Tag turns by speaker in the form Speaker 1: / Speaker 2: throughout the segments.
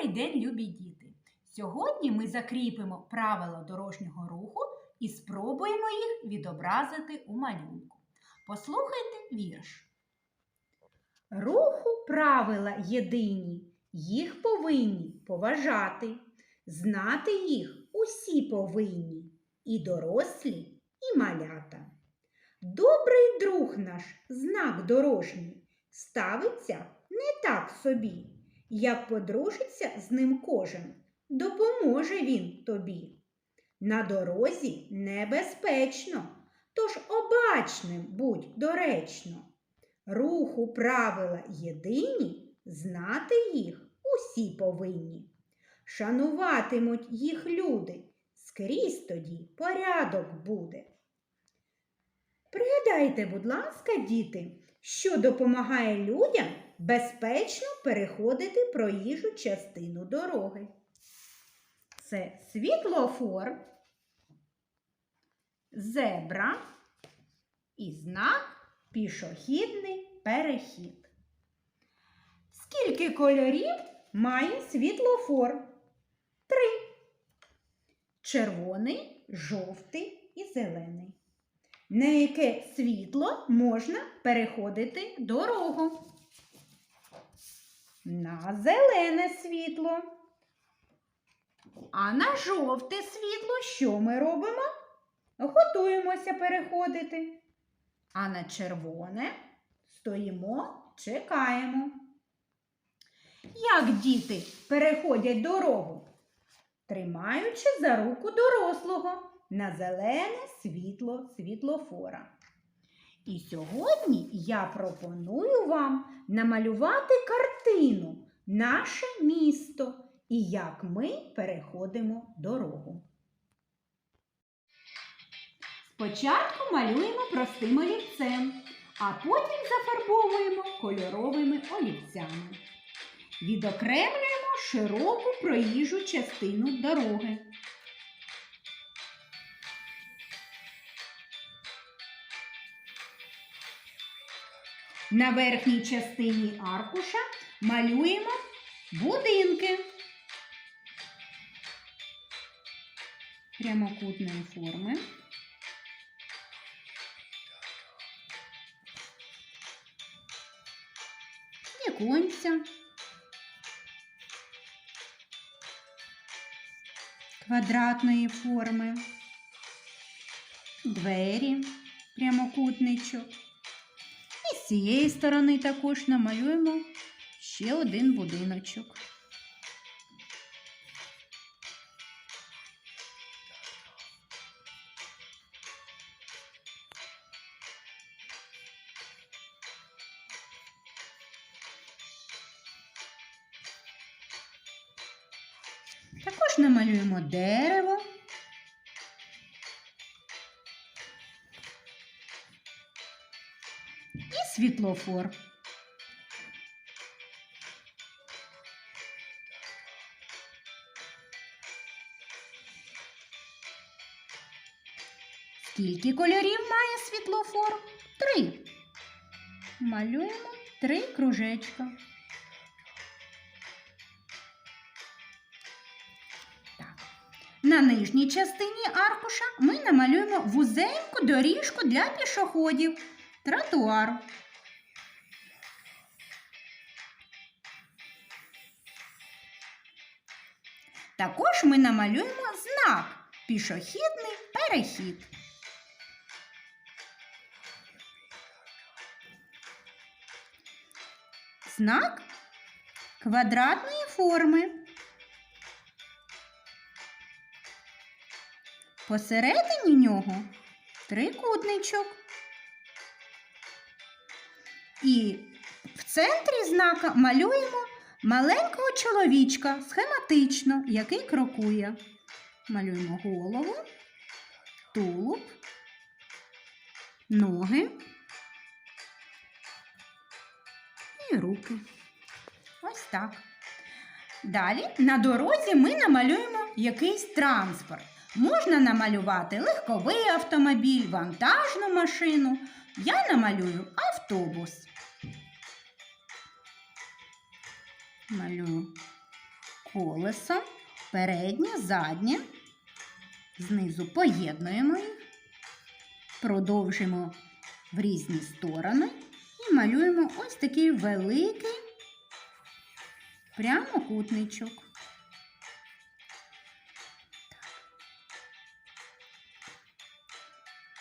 Speaker 1: Добрий день, любі діти! Сьогодні ми закріпимо правила дорожнього руху і спробуємо їх відобразити у малюнку. Послухайте вірш. Руху правила єдині, їх повинні поважати. Знати їх усі повинні, і дорослі, і малята. Добрий друг наш, знак дорожній, ставиться не так собі. Як подружиться з ним кожен, допоможе він тобі. На дорозі небезпечно, тож обачним будь доречно. Руху правила єдині, знати їх усі повинні. Шануватимуть їх люди, скрізь тоді порядок буде. Пригадайте, будь ласка, діти, що допомагає людям безпечно переходити проїжджу частину дороги. Це світлофор, зебра і знак пішохідний перехід. Скільки кольорів має світлофор? Три. Червоний, жовтий і зелений. На яке світло можна переходити дорогу? На зелене світло. А на жовте світло що ми робимо? Готуємося переходити. А на червоне стоїмо, чекаємо. Як діти переходять дорогу? Тримаючи за руку дорослого на зелене світло світлофора. І сьогодні я пропоную вам намалювати картину Наше місто і як ми переходимо дорогу. Спочатку малюємо простим олівцем, а потім зафарбовуємо кольоровими олівцями. Відокремлюємо широку проїжджу частину дороги. На верхній частині аркуша малюємо будинки прямокутної форми. Віконця. Квадратної форми, двері, прямокутничок. Цієї сторони також намалюємо ще один будиночок. Також намалюємо дерево. Світлофор. Скільки кольорів має світлофор? Три. Малюємо три кружечка. На нижній частині аркуша ми намалюємо вузеньку доріжку для пішоходів. Тротуар. Також ми намалюємо знак пішохідний перехід. Знак квадратної форми. Посередині нього трикутничок. І в центрі знака малюємо маленького чоловічка схематично, який крокує. Малюємо голову, тулуб, ноги і руки. Ось так. Далі на дорозі ми намалюємо якийсь транспорт. Можна намалювати легковий автомобіль, вантажну машину. Я намалюю автобус. Малюю колесо, переднє, заднє. Знизу поєднуємо їх, продовжимо в різні сторони і малюємо ось такий великий прямокутничок.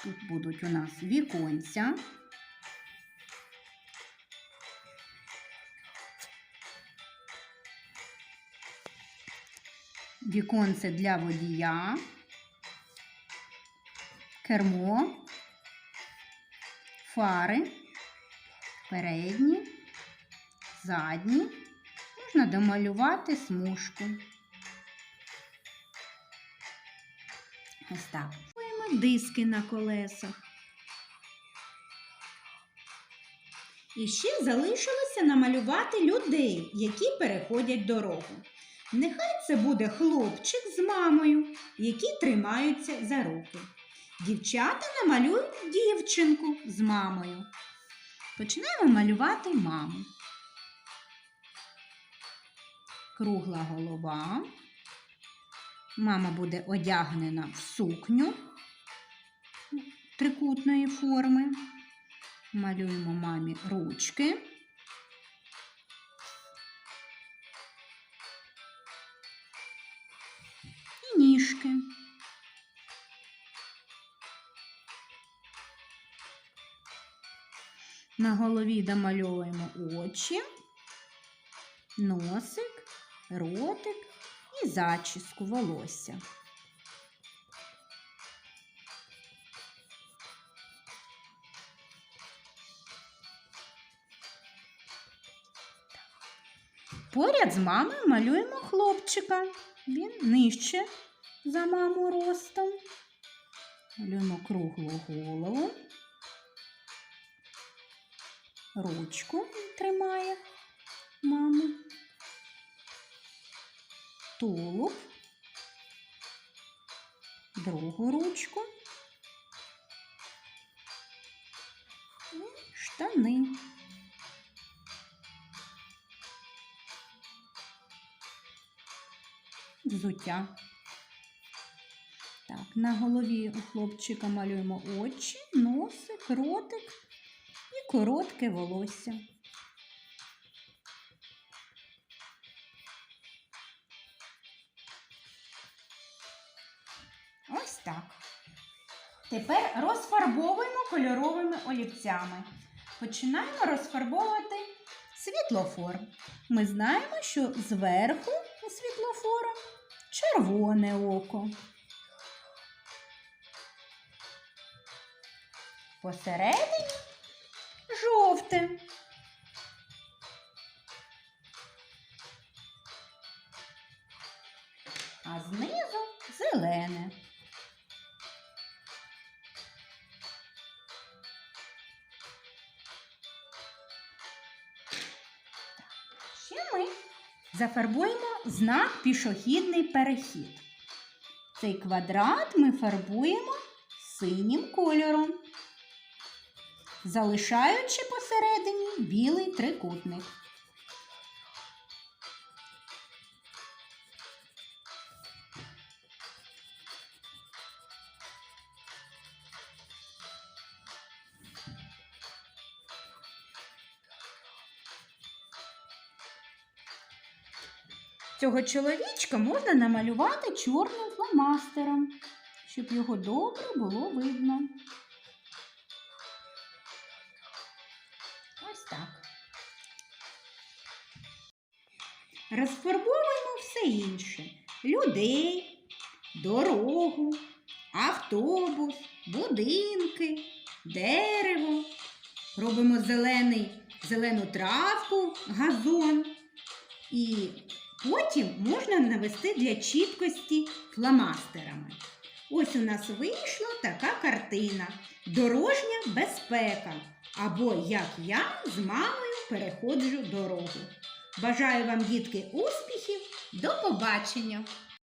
Speaker 1: Тут будуть у нас віконця. Віконце для водія, кермо, фари, передні, задні. Можна домалювати смужку. Ось так. Малюємо диски на колесах. І ще залишилося намалювати людей, які переходять дорогу. Нехай це буде хлопчик з мамою, які тримаються за руки. Дівчата намалюють дівчинку з мамою. Починаємо малювати маму. Кругла голова. Мама буде одягнена в сукню трикутної форми. Малюємо мамі ручки. Ніжки. На голові домальовуємо очі, носик, ротик і зачіску волосся. Поряд з мамою малюємо хлопчика. Він нижче за маму ростом. Малюємо круглу голову. Ручку тримає маму. Тулуб. Другу ручку. І штани. взуття. Так, на голові у хлопчика малюємо очі, носик, ротик і коротке волосся. Ось так. Тепер розфарбовуємо кольоровими олівцями. Починаємо розфарбовувати світлофор. Ми знаємо, що зверху у світлофора червоне око. Посередині жовте. А знизу зелене. Ще ми зафарбуємо знак пішохідний перехід. Цей квадрат ми фарбуємо синім кольором, залишаючи посередині білий трикутник. Цього чоловічка можна намалювати чорним фломастером, щоб його добре було видно. Розфарбовуємо все інше: людей, дорогу, автобус, будинки, дерево. Робимо зелений, зелену травку, газон. І потім можна навести для чіткості фломастерами. Ось у нас вийшла така картина Дорожня безпека. Або як я з мамою переходжу дорогу. Бажаю вам, дітки, успіхів! До побачення!